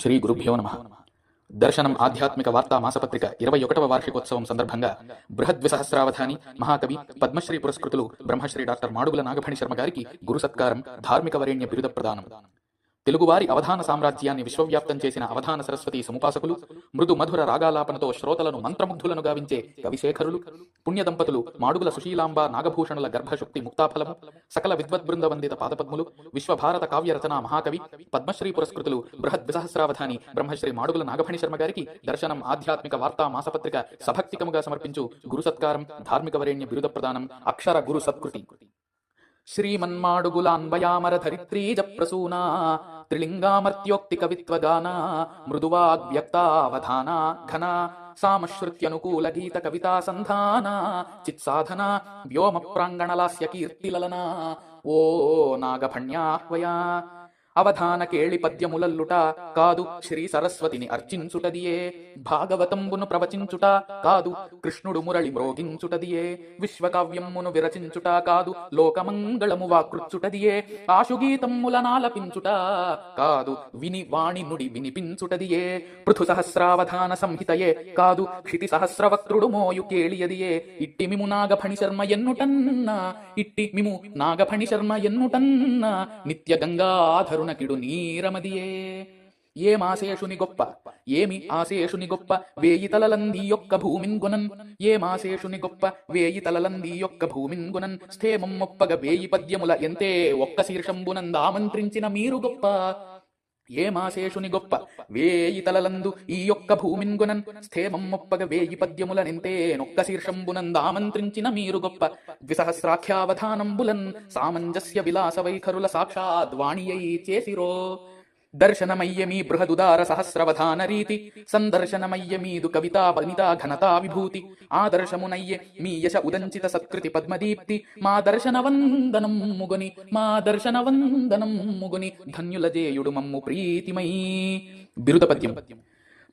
శ్రీ గురుభ్యో నమ. దర్శనం ఆధ్యాత్మిక వార్తా మాసపత్రిక ఇరవై ఒకటవ వార్షికోత్సవం సందర్భంగా బృహద్విసహస్రావధాని మహాకవి పద్మశ్రీ పురస్కృతులు బ్రహ్మశ్రీ డాక్టర్ మాడుగుల నాగఫణి శర్మ గారికి గురు సత్కారం ధార్మిక వరేణ్య బిరుద ప్రదానం. తెలుగువారి అవధాన సామ్రాజ్యాన్ని విశ్వవ్యాప్తం చేసిన అవధాన సరస్వతి సముపాసకులు మృదు మధుర రాగాలాపనతో శ్రోతలను మంత్రముగ్ధులను గావించే కవిశేఖరులు పుణ్య దంపతులు మాడుగుల సుశీలాంబ నాగభూషణుల గర్భశుక్తి ముక్తాఫలము సకల విద్వద్బృంద వందిత పాదపద్ములు విశ్వభారత కావ్యరచన మహాకవి పద్మశ్రీ పురస్కృతులు బృహద్ విసహస్రావధాని బ్రహ్మశ్రీ మాడుగుల నాగఫణి శర్మ గారికి దర్శనం ఆధ్యాత్మిక వార్తా మాసపత్రిక సభక్తికముగా సమర్పించు గురు సత్కారం ధార్మిక వరేణ్య బిరుద ప్రదానం అక్షర గురు సత్కృతి. శ్రీమన్మాడుగులాన్వయామర ధరిత్రీజ ప్రసూనా త్రిలింగామర్త్యోక్తి కవిత్వగాన మృదువాగ్వ్యక్తావధాన ఘన సామశ్రుత్యనుకూల గీత కవితా సంధాన చిత్సాధన వ్యోమ ప్రాంగణలాస్య కీర్తిలలనా ఓ నాగభణ్యాహ్వయా. అవధాన కేళి పద్యములల్లుట కాదు శ్రీ సరస్వతిని అర్చించుటదియే. భాగవతంబును ప్రవచించుట కాదు కృష్ణుడు మురళి మ్రోగించుటదియే. విశ్వకావ్యమును విరచించుట కాదు లోకమంగళము వాకృచ్చుటదియే. ఆశుగీతములనాలపించుట కాదు విని వాణి నుడి వినిపించుటదియే. పృథు సహస్రావధాన సంహితయే కాదు క్షితి సహస్రవక్త్రుడు మోయు కేళియదియే. ఇట్టి మిము నాగఫణి శర్మ ఎన్నుటన్న ఇట్టి మిము నాగఫణి శర్మ ఎన్నుటన్న నిత్య గంగాధరు గంగాధరుణ కిడు నీరమదియే ఏమాశేషుని గొప్ప ఏమి ఆశేషుని గొప్ప వేయి తలలంది యొక్క భూమిన్ గుణన్. ఏమాశేషుని గొప్ప వేయి తలలంది యొక్క భూమిన్ గుణన్. స్థేమం మొప్పగ వేయి పద్యముల ఎంతే ఒక్క శీర్షంబునంద ఆమంత్రించిన మీరు గొప్ప. ఏ మాసేషుని గొప్ప వేయి తలలందు ఈ యొక్క భూమిన్ గుణన్. స్థేమం మొప్పగ వేయి పద్యములనెంతే నొక్క శీర్షంబునంద ఆమంత్రించిన మీరు గొప్ప. ద్విసహస్రాఖ్యావధానంబులన్ సామంజస్య విలాస వైఖరుల సాక్షాద్వాణియై చేసిరో. దర్శనమయ్యమీ బృహదుదార సహస్రవధాన రీతి సందర్శనమయ్యమీదు కవితా వనితా ఘనతా విభూతి ఆదర్శమునయ్య మీ యశ ఉదంచిత సత్కృతి పద్మదీప్తి మా దర్శనవందనం ముగుని మా దర్శనవందనం ముగుని ధన్యులజేయుడు మమ్ము ప్రీతిమయీ. బిరుద పద్యం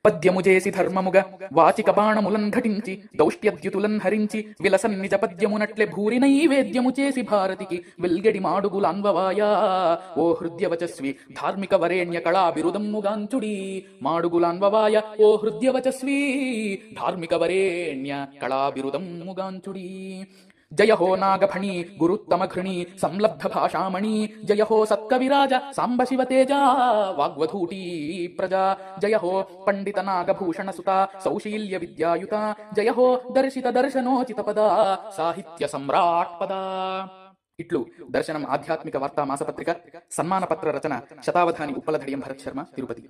పద్యము చేసి ధర్మముగా వాచిక బాణములన్ ఘటించి దౌష్ట్యద్యుతులన్ హరించి విలసన్ నిజ పద్యమునట్లే భూరి నైవేద్యము చేసి భారతికి వెల్గడి మాడుగులాన్వవాయా. ఓ హృద్యవచస్వి ధార్మిక వరేణ్య కళా బిరుదమ్ముగాంచుడి మాడుగులాన్వవాయ. ఓ హృద్యవచస్వి ధార్మిక వరేణ్య కళా బిరుదమ్ముగాంచుడి జయ హో నాగఫణి గురుత్తమఘృణి సంలబ్ధ భాషామణి జయ హో సత్కవిరాజ సాంబ శివ తేజ వాగ్వధూటీ ప్రజా జయ హో పండిత నాగభూషణ సుత సౌశీల్య విద్యాయుత జయ హో దర్శిత దర్శనోచిత పద సాహిత్య సమ్రాట్ పద. ఇట్లు దర్శనం ఆధ్యాత్మిక వార్తా మాసపత్రిక సన్మాన పత్ర రచన శతావధాని ఉప్పలధడియం భరత్ శర్మ తిరుపతి.